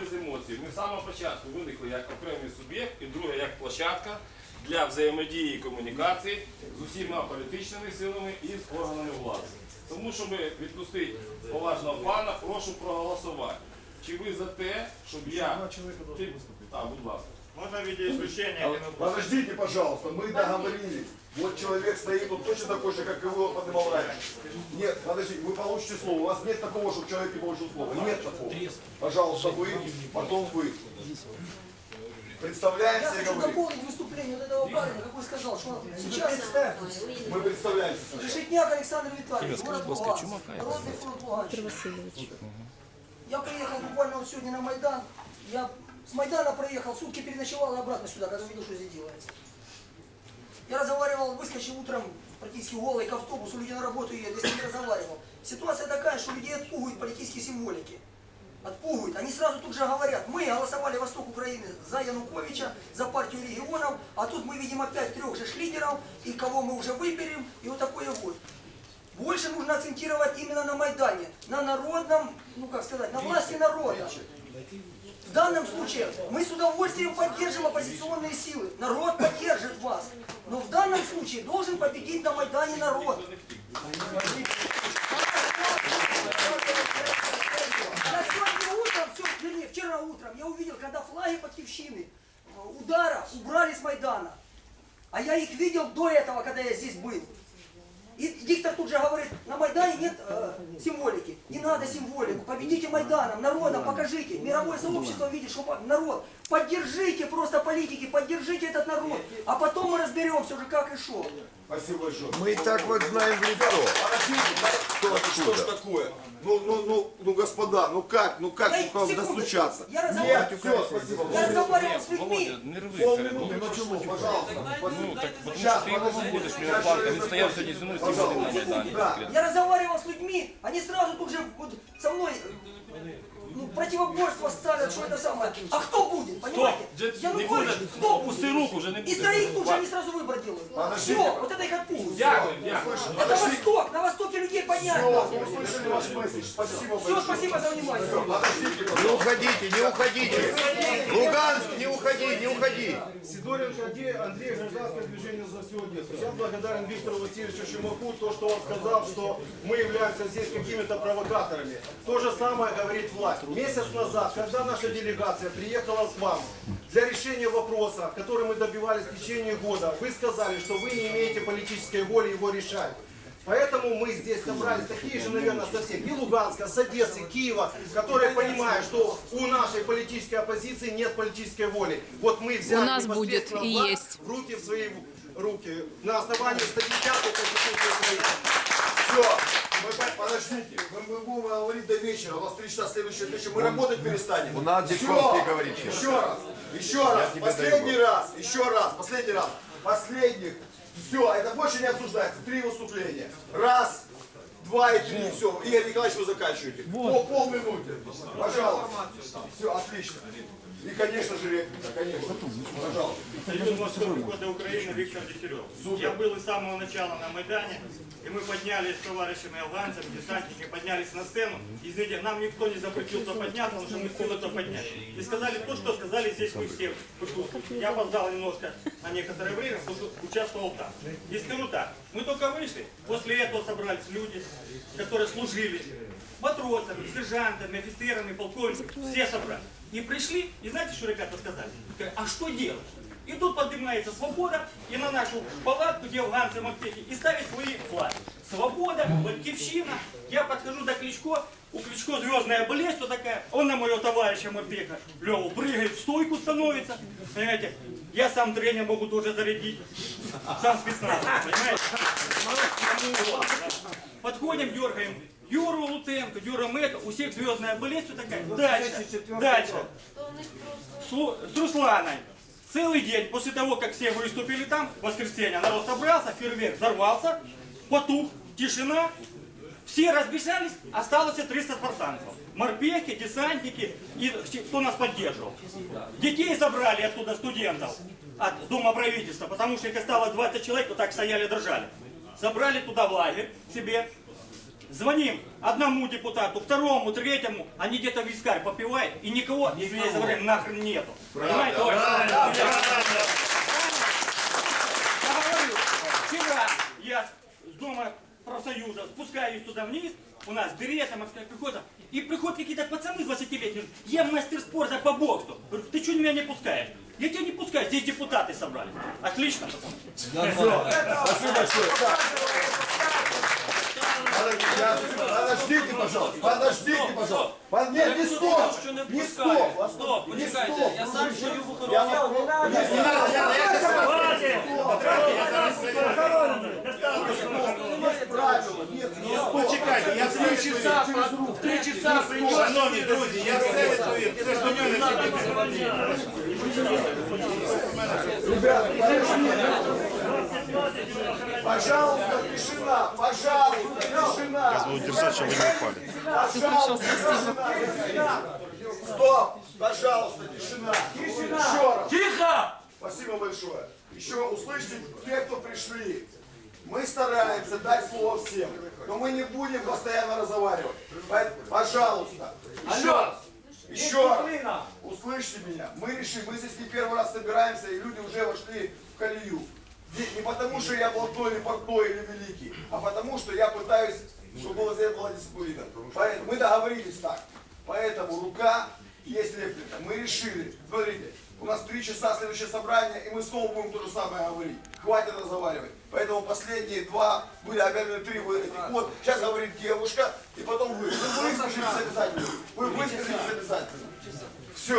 без емоцій. Ми з самого початку виникли як окремий суб'єкт і друге як площадка для взаємодії і комунікації з усіма політичними силами і з органами влади. Тому, щоб відпустити поважного пана, прошу проголосувати. Чи ви за те, щоб я... Ти- Так, будь ласка. Можно в виде исключения А, минуту? Подождите, пожалуйста, мы договорились. Вот человек стоит, он точно такой же, как и вы, поднимал раньше. Нет, подождите, вы получите слово. У вас нет такого, чтобы человек не получил слово. Нет такого. Пожалуйста, вы, потом вы. Представляемся Я хочу говорим. дополнить выступление вот этого парня, как вы сказал, что сейчас Мы представляемся. Решетняк Александр Витальевич, город Луганск, Народный фронт Луганщины. Я приехал буквально вот сегодня на Майдан, я с Майдана проехал, сутки переночевал и обратно сюда, когда увидел, что здесь делается. Я разговаривал, выскочил утром практически голый к автобусу, люди на работу едут, я с ними разговаривал. Ситуация такая, что людей отпугивают политические символики. Отпугивают. Они сразу тут же говорят, мы голосовали Восток Украины за Януковича, за партию регионов, а тут мы видим опять трех же лидеров, и кого мы уже выберем, и вот такое вот. Больше нужно акцентировать именно на Майдане, на народном, ну как сказать, на власти народа. В данном случае мы с удовольствием поддержим оппозиционные силы. Народ поддержит вас. Но в данном случае должен победить на Майдане народ. Я сегодня утром, все, вернее, вчера утром, я увидел, когда флаги Батьковщины э, удара убрали с Майдана. А я их видел до этого, когда я здесь был. И диктор тут же говорит, на Майдане нет э, символики. Не надо символику. Победите Майданом, народом, покажите. Мировое сообщество видит, что народ. Поддержите просто политики, поддержите этот народ. А потом мы разберемся уже как и что. Спасибо большое. Мы и так вот знаем в лицо. Подождите, что ж такое? Ну, ну, ну, ну, господа, ну как, ну как Дай вам секунду. достучаться? Я Нет, разговаривал, все, спасибо. я разговаривал с людьми. Не рви Полминуты, ну пожалуйста. Ну, так, тому що Сейчас, ти його сейчас мимо парка, він стояв сьогодні зі мною сім годин на Майдані. Я разговаривал с людьми, они сразу тут же вот со мной ну, противоборство ставят, что это самое. А кто будет, понимаете? Янукович, кто Пусти будет? руку, вже не Из буде. троих тут же они сразу выбор делают. Подождите. Все, вот это их отпугивают. Дякую, дякую. Это Восток, на Востоке людей понятно. Все, мы услышали ваш месседж. Спасибо Все, большое. спасибо за внимание. Подождите, Не уходите, не уходите. Луганск, не уходи, не уходи. Сидоренко Андрей, Андрей, гражданское движение за Одессу. Я благодарен Виктору Васильевичу Чумаку, то, что он сказал, что мы являемся здесь какими-то провокаторами. То же самое говорит власть. Месяц назад, когда наша делегация приехала к вам для решения вопроса, который мы добивались в течение года, вы сказали, что вы не имеете политической воли его решать. Поэтому мы здесь собрались такие же, наверное, со всех, и Луганска, с Одессы, Киева, которые понимают, что у нашей политической оппозиции нет политической воли. Вот мы взяли У нас будет и есть. в руки в свои руки на основании статьи 5 Конституции Украины. Все, мы подождите. Мы, мы будем говорить до вечера. У нас три часа следующая встреча. Мы работать перестанем. У нас Всё. Дичковский говорит сейчас. Еще раз. Еще раз. Последний раз. Еще раз. Последний раз. Последних. Все, это больше не обсуждается. Три выступления. Раз. Два и три, все. Игорь Николаевич, вы заканчиваете. По полминуты. Пожалуйста. Все, отлично. И, конечно же, реплика, конечно. Пожалуйста. Союз Московской года Украины Виктор Дегтярев. Я был с самого начала на Майдане, и мы поднялись с товарищами афганцами, десантниками, поднялись на сцену. Извините, нам никто не запретил то подняться, потому что мы силы то подняли. И сказали то, что сказали здесь мы все. Я опоздал немножко на некоторое время, потому что участвовал там. И скажу так, мы только вышли, после этого собрались люди, которые служили матросами, сержантами, офицерами, полковниками, все собрались. И пришли, и знаете, что ребята сказали? А что делать? И тут поднимается свобода, и на нашу палатку, где афганцы мартеки, и ставят свои флаги. Свобода, Батькивщина. Я подхожу до Кличко, у Кличко звездная болезнь вот такая, он на моего товарища Морпека Леву прыгает, в стойку становится, понимаете? Я сам тренер могу тоже зарядить, сам спецназ, понимаете? Подходим, дергаем Юру Луценко, Юра Мэка, у всех звездная болезнь вот такая. Дальше, дальше. С, Русланой. Целый день после того, как все выступили там, в воскресенье, народ собрался, фейерверк взорвался, потух, тишина, все разбежались, осталось 300 спартанцев. Морпехи, десантники и кто нас поддерживал. Детей забрали оттуда студентов от Дома правительства, потому что их осталось 20 человек, вот так стояли, дрожали. Забрали туда в лагерь себе, Звоним одному депутату, второму, третьему, они где-то вискарь попивают, и никого, извиняюсь за выражение, нахрен нету. Понимаете, товарищ? Я говорю, вчера я с дома профсоюза спускаюсь туда вниз, у нас берета, морская пехота, и приходят какие-то пацаны 20-летние, говорят, я мастер спорта по боксу. Говорю, ты что меня не пускаешь? Я тебя не пускаю, здесь депутаты собрались. Отлично, пацаны. Спасибо большое. Подождите, пожалуйста. Подождите, пожалуйста. Нет, не стоп. Не стоп. Стоп, не стоп. Я сам стою в охороне. Не надо, я не стоп. Почекайте, я в три часа, в три часа прийду. Шановні друзі, я все відповім. Це ж до нього не сидите. Ребята, Пожалуйста, тишина, пожалуйста, тишина. Я удержать, чтобы не упали. Пожалуйста, тишина, тишина. Стоп, пожалуйста, тишина. Еще раз. Тихо! Спасибо большое. Еще услышьте те, кто пришли. Мы стараемся дать слово всем, но мы не будем постоянно разговаривать. Пожалуйста, еще раз. Еще раз. Услышьте меня. Мы решили, мы здесь не первый раз собираемся, и люди уже вошли в колею. Не потому, что я блатной или портной или великий, а потому, что я пытаюсь, чтобы была здесь была дисциплина. Поэтому мы договорились так. Поэтому рука есть реплика. Мы решили, смотрите, у нас три часа следующее собрание, и мы снова будем то же самое говорить. Хватит разговаривать. Поэтому последние два были обязаны три вы этих вот. Сейчас говорит девушка, и потом вы. Вы выскажитесь обязательно. Вы выскажитесь обязательно. Все.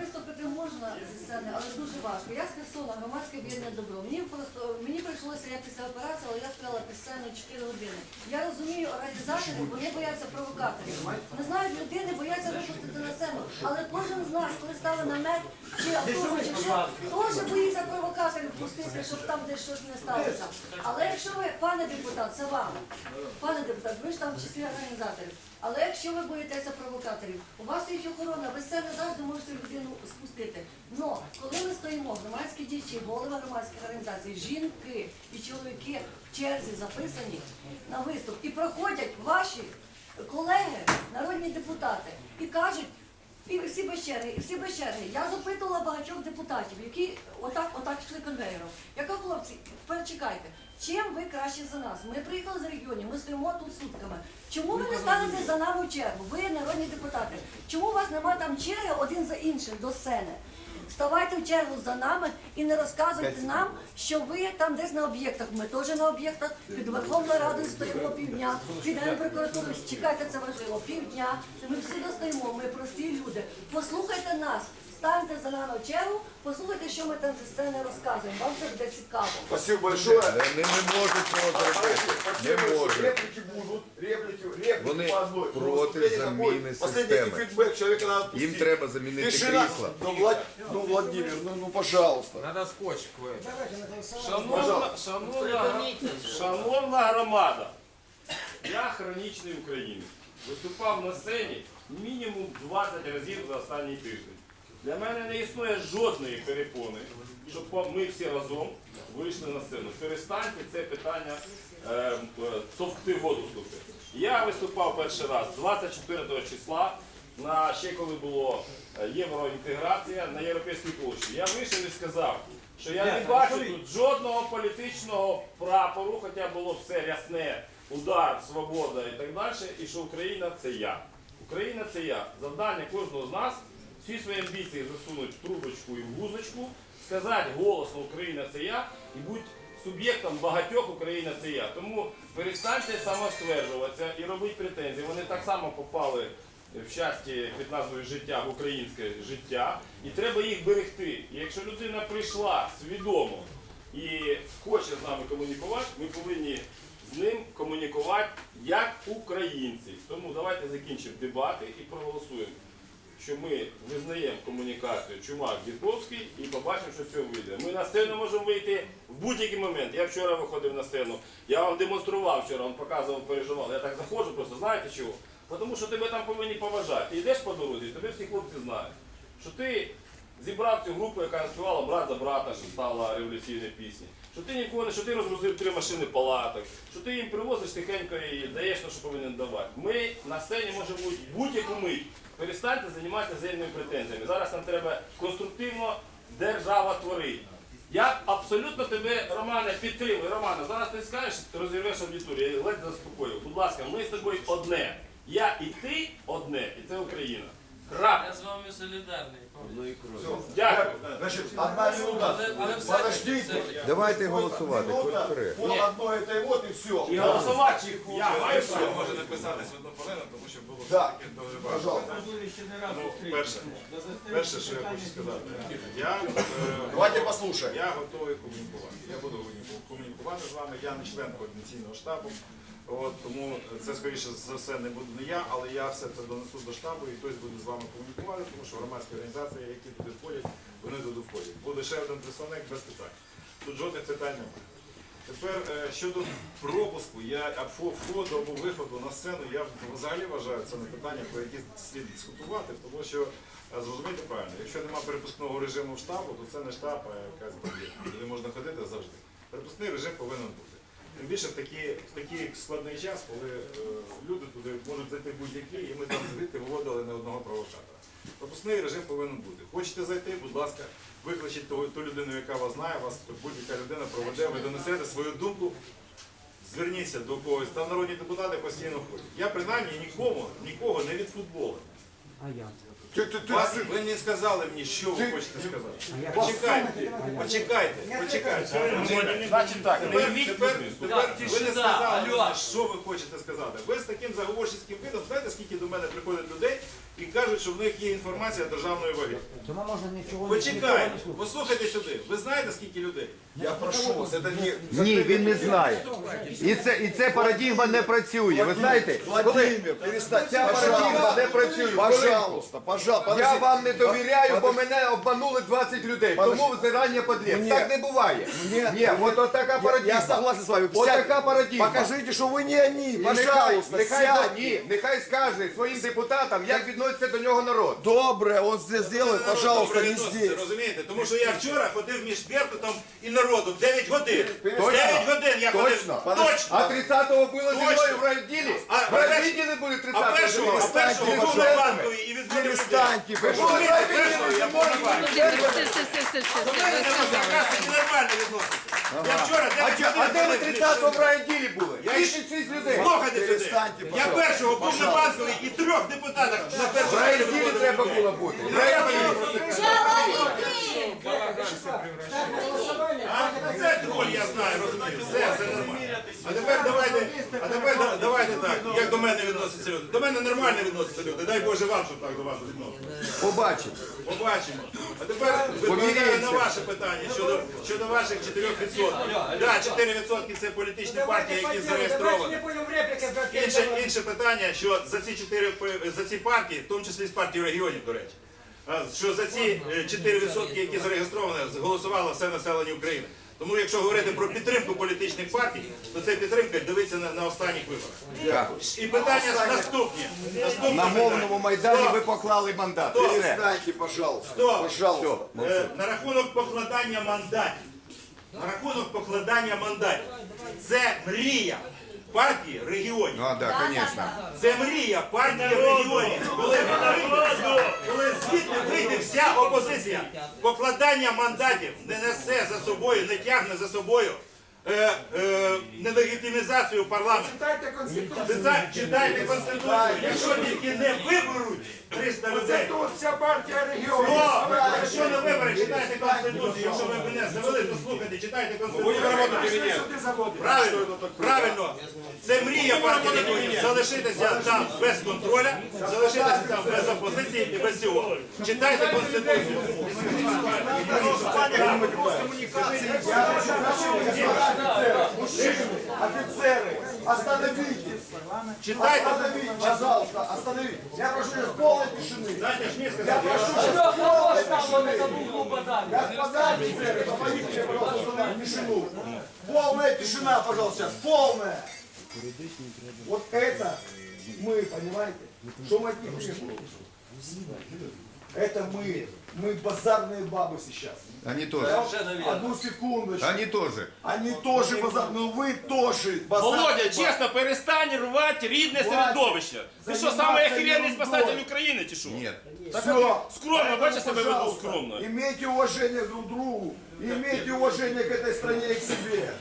Виступити можна зі сцени, але дуже важко. Я з громадське об'єднання добро. Мені просто мені прийшлося я після операції, але я стояла під сценою 4 години. Я розумію організаторів, вони бояться провокаторів. Не знають людини, бояться випустити на сцену. Але кожен з нас, коли ставить намет чи автобус, чи ще, теж боїться провокаторів пустити, щоб там десь щось не сталося. Але якщо ви, пане депутат, це вам, пане депутат, ви ж там в числі організаторів. Але якщо ви боїтеся провокаторів, у вас є охорона, ви це не завжди можете людину спустити. Но коли ми стоїмо, громадські діячі, голови громадських організацій, жінки і чоловіки в черзі записані на виступ і проходять ваші колеги, народні депутати, і кажуть. І всі без черги, і всі без черги. Я запитувала багатьох депутатів, які отак, отак йшли конвейером. Я кажу, хлопці, перечекайте, чим ви краще за нас? Ми приїхали з регіонів, ми стоїмо тут сутками. Чому ви не станете за нами в чергу? Ви народні депутати. Чому у вас немає там черги один за іншим до сцени? Ставайте в чергу за нами і не розказуйте нам, що ви там десь на об'єктах. Ми теж на об'єктах під Верховною Радою стоїмо півдня, під Генпрокуратурою, чекайте, це важливо, півдня. Ми всі достаємо, ми прості люди. Послухайте нас, станьте за нами в чергу, послухайте, що ми там зі сцени розказуємо. Вам це буде цікаво. Спасибо большое. Вони не можуть цього зробити. Не можуть. Реплики будут, реплики, реплики Вони по одной. проти Выступление заміни такое. Последний системи. фидбэк человека надо Їм отпустить. треба замінити Тишина. крісла. Ну, Влад... ну, Владимир, ну, ну пожалуйста. Шановна, шановна, шановна громада, я хронічний українець. Виступав на сцені мінімум 20 разів за останній тиждень. Для мене не існує жодної перепони, щоб ми всі разом вийшли на сцену. Перестаньте це питання е, товкти воду слухати. Я виступав перший раз 24 числа, на ще коли було е, євроінтеграція на Європейській площі. Я вийшов і сказав, що я не бачу тут жодного політичного прапору, хоча було все рясне, удар, свобода і так далі, і що Україна це я. Україна це я. Завдання кожного з нас всі свої амбіції засунуть в трубочку і в вузочку, сказати голосно Україна це я і будь суб'єктом багатьох Україна це я. Тому перестаньте самостверджуватися і робити претензії. Вони так само попали в щастя під назвою життя в українське життя, і треба їх берегти. І якщо людина прийшла свідомо і хоче з нами комунікувати, ми повинні з ним комунікувати як українці. Тому давайте закінчимо дебати і проголосуємо, що ми визнаємо комунікацію Чумак Дідковський і побачимо, що з цього вийде. Ми на сцену можемо вийти в будь-який момент. Я вчора виходив на сцену, я вам демонстрував вчора, вам показував, переживав. Я так заходжу, просто знаєте чого? Тому що тебе там повинні поважати. Ти йдеш по дорозі, тебе всі хлопці знають, що ти зібрав цю групу, яка співала брат за брата, що стала революційною пісні. Що ти ніколи, не- що ти розгрузив три машини палаток, що ти їм привозиш тихенько і даєш те, що повинен давати. Ми на сцені можемо бути будь-яку мить. Перестаньте займатися взаємними претензіями. Зараз нам треба конструктивно держава творити. Я абсолютно тебе, Романе, підтримую. Романе, зараз ти скажеш, ти розірвеш аудиторію, я ледь заспокою. Будь ласка, ми з тобою одне. Я і ти одне, і це Україна. Я з вами солідарний. Дякую. Значит, одна минута. Але, але все-таки, Подождите. Давайте голосувати. Минута Культури. по одной этой вот и все. І голосувати я маю право. може написатись в одну хвилину, тому що було все-таки дуже багато. Пожалуйста. Ну, перше, перше, що я хочу сказати, я, е, Давайте послушаем. я готовий комунікувати. Я буду комунікувати з вами. Я не член координаційного штабу. От, тому це скоріше за все не буду не я, але я все це донесу до штабу і хтось буде з вами комунікувати, тому що громадські організації, які туди входять, вони туди входять. Буде ще один представник без питань. Тут жодних питань немає. Тепер е, щодо пропуску, я або входу або виходу на сцену, я взагалі вважаю це не питання, про які слід дискутувати, тому що е, зрозумійте правильно, якщо немає перепускного режиму штабу, то це не штаб, а якась будівля, куди можна ходити завжди. Перепускний режим повинен бути. Тим більше в такий, в такий складний час, коли е, люди туди можуть зайти будь-які, і ми там звідти виводили не одного провокатора. Пропускний режим повинен бути. Хочете зайти, будь ласка, викличіть ту, ту людину, яка вас знає, вас будь-яка людина проведе, ви донесете свою думку, зверніться до когось. Там народні депутати постійно ходять. Я принаймні нікому, нікого не від футболу. Ты, ты, ты, Вас, ви не сказали мені, що ви хочете сказати. Почекайте, почекайте, почекайте. Значить так, не Тепер, йміть тепер, тепер ви не тишина, сказали, алло. що ви хочете сказати. Ви з таким заговорчицьким видом, знаєте, скільки до мене приходить людей і кажуть, що в них є інформація державної ваги. Почекайте, послухайте сюди. Ви знаєте, скільки людей? Я прошу вас, это не... Ні, він не знає. І це, і це парадігма не працює. Ви знаєте, коли Владимир, перестань, ця парадігма не працює, коли Пожалуйста, пожалуйста, я вам не довіряю, бо мене обманули 20 людей. Тому зарані подлєв. Ні. Так не буває. Ні. Ні, от, от така парадігма. я согласен с вами. От така парадігма. Покажите, что вы не они, І нехай, пожалуйста, нехай, сядьте. ні, нехай скаже своїм депутатам, як відноситься до нього народ. Доброе, он здесь сделает, пожалуйста, не здесь. Розумієте? Тому що я вчора ходив між Беркутом і народом 9 годин. 9 годин я ходив. Точно? Точно. А 30-го було зі мною в райвідділі? А В райвідділі були 30-го. А першого, а першого був були на банковій і відбили людей. Перестаньте, Ви на першого, я був на. Все, все, все, все, все, До мене якраз таки нормально відноситься. Я вчора А, 9 чо- а де ви 30-го в райвідділі були? Я 36 людей. Слухайте сюди. Я першого був на банковій і трьох депутатах на В першому треба було бути. В райвідділі. А, Це троль, я знаю, розумію. Все, все нормально. А тепер давайте, а тепер да- давайте так. Як до мене відносяться люди? До мене нормально відносяться люди. Дай Боже вам, щоб так до вас відносилися. Побачимо. Побачимо. А тепер відповідаю на ваше питання щодо, щодо ваших 4%. Так, 4% це політичні партії, які зареєстровані. Інше, інше питання, що за ці 4, за ці партії, в тому числі з партії регіонів, до речі, що за ці е, 4%, які зареєстровані, голосувало все населення України. Тому якщо говорити про підтримку політичних партій, то ця підтримка дивиться на, на останніх виборах. І питання наступні. Наступне На мовному майдані Стоп, ви поклали мандат. Стоп. Перестаньте, пожалуйста. Стоп. Пожалуйста. Е, на рахунок покладання мандатів. На рахунок покладання мандатів. Це мрія партії регіонів. Ну, а, да, звісно. Це мрія партії регіонів. Коли, вийде- коли звідти вийде вся опозиція, покладання мандатів не несе за собою, не тягне за собою е, е, нелегітимізацію парламенту. Читайте Конституцію. Читайте Конституцію. Якщо тільки не виберуть 300 людей. Тут вся партия регионов. О, якщо не Конституцію. Якщо ви мене завели, то слухайте, читайте Конституцію. Правильно, правильно. Це мрія партії регіонів. Залишитися там без контроля, залишитися там без опозиції і без цього. Читайте Конституцію. Офицеры, остановитесь. Читайте. Остановитесь, пожалуйста, остановитесь. Я прошу вас полной тишины. Дайте ж мені Я сказати. прошу вас полной тишины. Господа офицеры, помогите мне, пожалуйста, установить тишину. Полная тишина, пожалуйста, сейчас. Полная. Вот это мы, понимаете? Что мы от них требуем? Это мы. Мы базарные бабы сейчас. Они тоже. Одну секундочку. Они тоже. Они тоже базар, но вы тоже базарные Володя, бабы. чесно, перестань рвати рідне Хватить. середовище. Ти що, Заниматься самий охеренний ерундой. спасатель України, чи що? Нет. Все. Скромно, бачиш, себе веду Пожалуйста, скромно. Имейте уважение друг к другу. Имейте уважение к этой стране и к себе.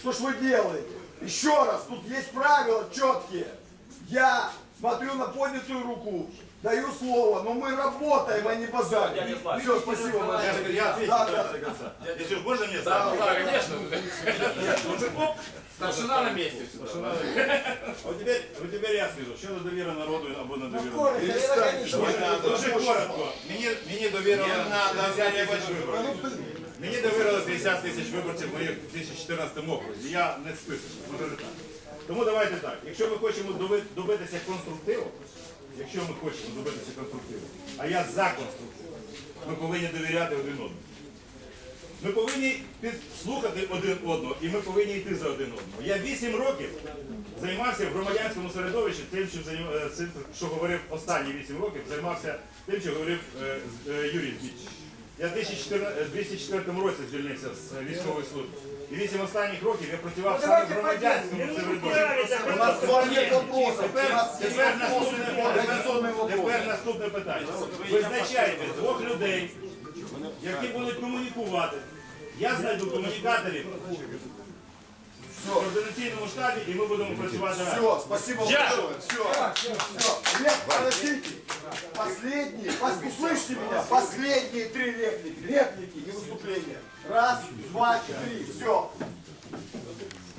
Что ж вы делаете? Еще раз, тут есть правила четкие. Я смотрю на поднятую руку, даю слово, но мы работаем, а не базарим. Все, спасибо Я, я отвечу Да, до, да. до конца. Если уж можно мне Да, да, конечно. Мужиков, старшина на місці. Вот теперь, вот теперь я скажу, що до довіри народу або не довіри. народу. Ганічна. Дуже коротко. Мені, мені довірили 50 тисяч виборців. Мені довірили 50 тисяч виборців моїх 2014 окрузі. Я не список, мажоритар. Тому давайте так. Якщо ми хочемо доби- добитися конструктиву, якщо ми хочемо добитися конструктиву, а я за конструктив, ми повинні довіряти один одному. Ми повинні підслухати один одного і ми повинні йти за один одного. Я 8 років займався в громадянському середовищі тим, що, займ- е, цим, що говорив останні 8 років, займався тим, що говорив е, е, Юрій Дміч. Я в 2004 2004 році звільнився з е, військової служби. І 8 останніх років я працював Ну, саме в давайте громадянському середовищі. У нас к вам нет вопросов. У Тепер, нас есть тепер, вопросы, наступне, организационные тепер, вопросы. тепер наступне питання. Визначайте двох людей, які будуть комунікувати. Я знайду комунікаторів в координаційному штабі і ми будемо працювати разом. Все, спасибо большое. Все, все. Нет, подождите. Последние, пос- меня, последние три реплики, реплики и выступления. Раз, два, три, все.